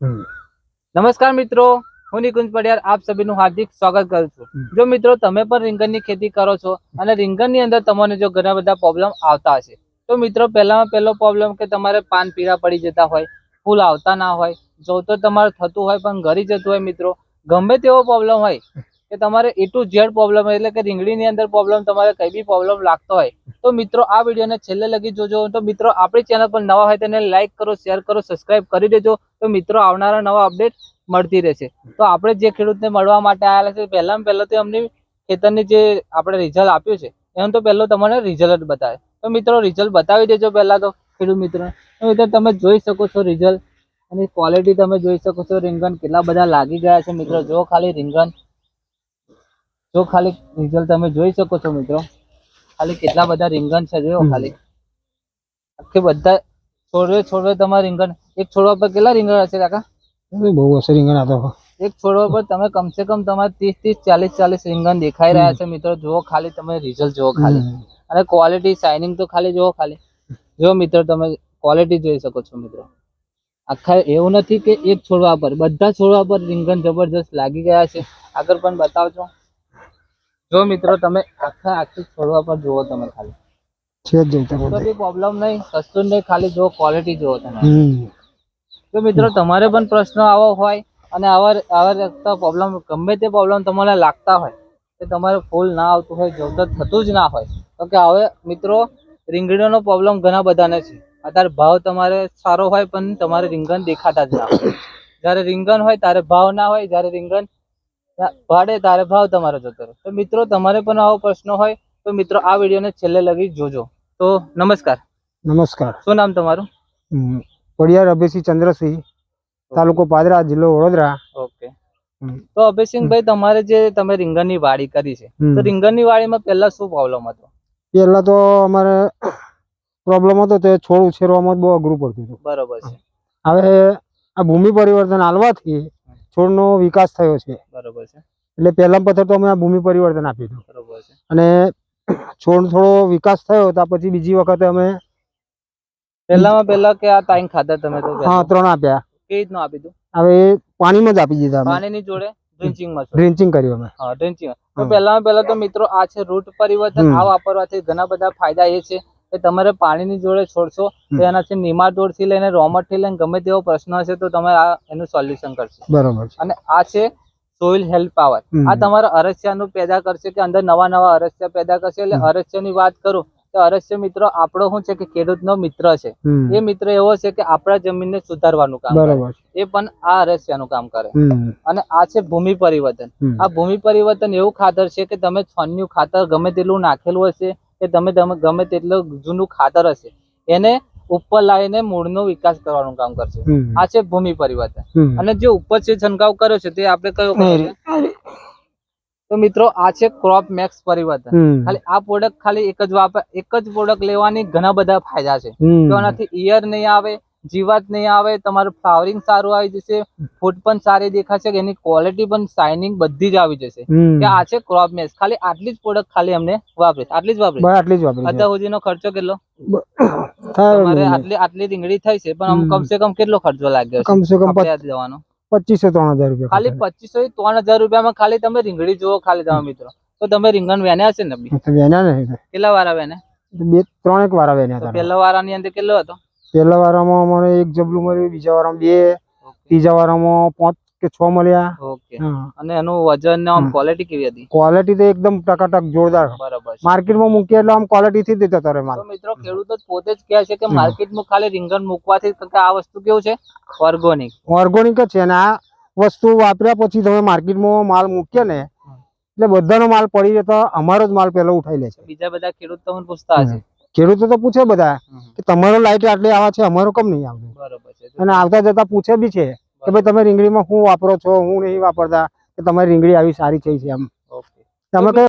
નમસ્કાર મિત્રો હું નિકુંજ પડિયાર આપ સભીનું હાર્દિક સ્વાગત કરું છું. જો મિત્રો તમે પણ રીંગણની ખેતી કરો છો અને રીંગણની અંદર તમને જો ઘણા બધા પ્રોબ્લેમ આવતા હશે તો મિત્રો પહેલામાં પહેલો પ્રોબ્લેમ કે તમારે પાન પીળા પડી જતા હોય ફૂલ આવતા ના હોય જો તો તમારે થતું હોય પણ ઘરી જતું હોય મિત્રો ગમે તેવો પ્રોબ્લેમ હોય કે તમારે એ ટુ ઝેડ પ્રોબ્લેમ એટલે કે રીંગણીની અંદર પ્રોબ્લેમ તમારે કઈ બી પ્રોબ્લેમ લાગતો હોય, તો મિત્રો આ વિડીયોને છેલ્લે લગી જોજો. તો મિત્રો આપણી ચેનલ પર નવા હોય તેને લાઈક કરો શેર કરો સબસ્ક્રાઇબ કરી દેજો. તો મિત્રો આવનારા નવા અપડેટ મળતી રહેશે. તો આપણે જે ખેડૂતને મળવા માટે આવેલા છે, પહેલામાં પહેલા તો એમની ખેતરની જે આપણે રિઝલ્ટ આપ્યું છે એમ તો પહેલો તમને રિઝલ્ટ બતાવે. તો મિત્રો રિઝલ્ટ બતાવી દેજો પહેલાં તો ખેડૂત મિત્રો મિત્રો તમે જોઈ શકો છો રિઝલ્ટ અને ક્વોલિટી તમે જોઈ શકો છો. રીંગણ કેટલા બધા લાગી ગયા છે મિત્રો. જો ખાલી રીંગણ. જો ખાલી રિઝલ્ટ તમે જોઈ શકો છો મિત્રો. ખાલી કેટલા બધા રીંગણ છે જો હમ. ખાલી. આખી બધા છોડવે છોડવે તમારા રીંગણ. એક છોડવા પર કેટલા રીંગણ હશે કાકા? એ બહુ અસર રીંગણ આતો એક છોડવા પર તમે કમસે કમ તમારે ત્રીસ ત્રીસ ચાલીસ ચાલીસ રીંગણ દેખાઈ રહ્યા છે મિત્રો. જુઓ ખાલી તમે રિઝલ્ટ જુઓ ખાલી. હમ. અને ક્વોલિટી શાઇનિંગ તો ખાલી જુઓ ખાલી. જો મિત્રો તમે ક્વોલિટી જોઈ શકો છો મિત્રો. આખા એવું નથી કે એક છોડવા પર બધા છોડવા પર રીંગણ જબરજસ્ત લાગી ગયા છે. આગળ પણ બતાવજો. જો મિત્રો તમે આખા આખી છોડવા પર જુઓ તમે ખાલી. છે જ જોઈતા પ્રોબ્લેમ નહીં સસ્તું નહીં ખાલી જુઓ ક્વોલિટી જુઓ તમે. હમ. મિત્રો તમારે પણ પ્રશ્ન આવો હોય અને આવા આવા લગતા પ્રોબ્લેમ ગમે તે પ્રોબ્લેમ તમારે લાગતા હોય કે તમારે ફૂલ ના આવતું હોય જવતર થતું જ ના હોય તો કે હવે મિત્રો રીંગણીનો પ્રોબ્લેમ ઘણા બધાને છે. અત્યારે ભાવ તમારે સારો હોય પણ તમારે રીંગણ દેખાતા જ ના હોય. જ્યારે રીંગણ હોય ત્યારે ભાવ ના હોય જ્યારે રીંગણ ભાડે તારે ભાવ તમારો જતો રહે. તો મિત્રો તમારે પણ આવો પ્રશ્ન હોય તો મિત્રો આ વિડીયોને છેલ્લે લગી જોજો. તો નમસ્કાર. નમસ્કાર. શું નામ તમારું. પડિયાર અભયસિંહ ચંદ્રસિંહ તાલુકો પાદરા જિલ્લો વડોદરા. ઓકે. તો અભયસિંહભાઈ તમારે જે તમે રીંગણની વાડી કરી છે. તો રીંગણની વાડીમાં પહેલા શું પ્રોબ્લેમ હતો? પહેલા તો અમારે પ્રોબ્લેમ હતો તે છોડ ઉછેરવામાં બહુ અઘરું પડતું હતું. બરોબર છે. હવે આ ભૂમિ પરિવર્તન આલવાથી છોડનો વિકાસ થયો છે. બરોબર. છે એટલે પહેલા પથ્થર તો અમે આ ભૂમિ પરિવર્તન આપ્યું હતું. અને છોડ થોડો વિકાસ થયો ત્યાર પછી બીજી વખતે અમે પહેલામાં પહેલા કે આ ટાઈમ ખાતર તમે તો હા ત્રણ આપ્યા. કેવી રીતનું આપી દઉં હવે પાણીમાં જ આપી દીધા પાણીની જોડે ડ્રિંચિંગમાં ડ્રિન્ચિંગ કર્યું અમે. હા ડ્રિંચિંગ. તો પહેલામાં પહેલા તો મિત્રો આ છે રૂટ પરિવર્તન. આ વાપરવાથી ઘણા બધા ફાયદા એ છે કે તમારે પાણીની જોડે છોડશો તો એનાથી નિમાટોડથી લઈને રોમટથી લઈને ગમે તેવો પ્રશ્ન હશે તો તમે આ એનું સોલ્યુશન કરશો. બરોબર અને આ છે સોઇલ હેલ્થ પાવર. આ તમારા અરસ્યાનું પેદા કરશે કે અંદર નવા નવા અરસ્યા પેદા કરશે? એટલે. અરસ્યાની વાત કરું તો અરસ્ય મિત્રો આપણો શું છે કે ખેડૂતનો મિત્ર છે. એ મિત્ર એવો છે કે આપણા જમીનને સુધારવાનું કામ કરે. એ પણ આ અરસ્યાનું કામ કરે. અને આ છે ભૂમિ પરિવર્તન. આ ભૂમિ પરિવર્તન એવું ખાતર છે કે તમે છન્નું ખાતર ગમે તેટલું નાખેલું હશે કે તમે તમે ગમે તેટલું જૂનું ખાતર હશે એને ઉપર લાવીને મૂળનો વિકાસ કરવાનું કામ કરશે. આ છે ભૂમિ પરિવર્તન. અને જે ઉપર છે છંટકાવ કર્યો છે તે આપણે કયો તો મિત્રો આ છે ક્રોપ મેક્સ પરિવર્તન. ખાલી આ પ્રોડક્ટ ખાલી એક જ વાપર એક જ પ્રોડક્ટ લેવાની ઘણા બધા ફાયદા છે. તો એનાથી ઈયર નહીં આવે જીવાત નહીં આવે તમારું ફ્લાવરિંગ સારું આવી જશે ફૂટ પણ સારી દેખાશે એની ક્વોલિટી પણ શાઇનિંગ બધી જ આવી જશે. કે આ છે ક્રોપ મેસ ખાલી આટલી જ પ્રોડક્ટ ખાલી અમને વાપરે આટલી જ વાપરે આટલી જ વાપરી. અત્યાર સુધીનો ખર્ચો કેટલો? તમારે આટલી આટલી રીંગડી થઈ છે પણ કમસે કમ કેટલો ખર્ચો લાગ્યો કમસે કમ જવાનો પચીસો ત્રણ હજાર રૂપિયા ખાલી પચીસો ત્રણ હજાર રૂપિયામાં ખાલી તમે રીંગડી જુઓ ખાલી તમે મિત્રો. તો તમે રીંગણ વેન્યા હશે ને વેન્યા ને કેટલા વાળા વેને બે ત્રણ એક વારા વેન્યા પહેલા વાળાની અંદર કેટલો હતો? પહેલા વારામાં અમારે એક જબલું મળ્યું બીજા વારામાં બે ત્રીજા વારામાં પાંચ કે છ મળ્યા. ઓકે. અને એનું વજન ને આમ ક્વોલિટી કેવી હતી? ક્વોલિટી તો એકદમ ટકાટક જોરદાર. બરાબર માર્કેટમાં મૂકીએ એટલે આમ ક્વોલિટી થી જ જતો રહે માલ. મિત્રો ખેડૂતો પોતે જ કહે છે કે માર્કેટમાં ખાલી રીંગણ મૂકવાથી આ વસ્તુ કેવું છે? ઓર્ગોનિક ઓર્ગોનિક જ છે અને આ વસ્તુ વાપર્યા પછી તમે માર્કેટમાં માલ મૂકીએ ને એટલે બધાનો માલ પડી જતો અમારો જ માલ પેલો ઉઠાઈ લે છે. બીજા બધા ખેડૂત તમને પૂછતા હશે. ખેડૂતો તો પૂછે બધા કે તમારો લાઈટ આટલી આવે છે અમારો કમ નહીં આવતું? અને આવતા જતા પૂછે બી છે કે ભાઈ તમે રીંગણીમાં શું વાપરો છો હું નહીં વાપરતા કે તમારી રીંગણી આવી સારી થઈ છે એમ. તમે કઈ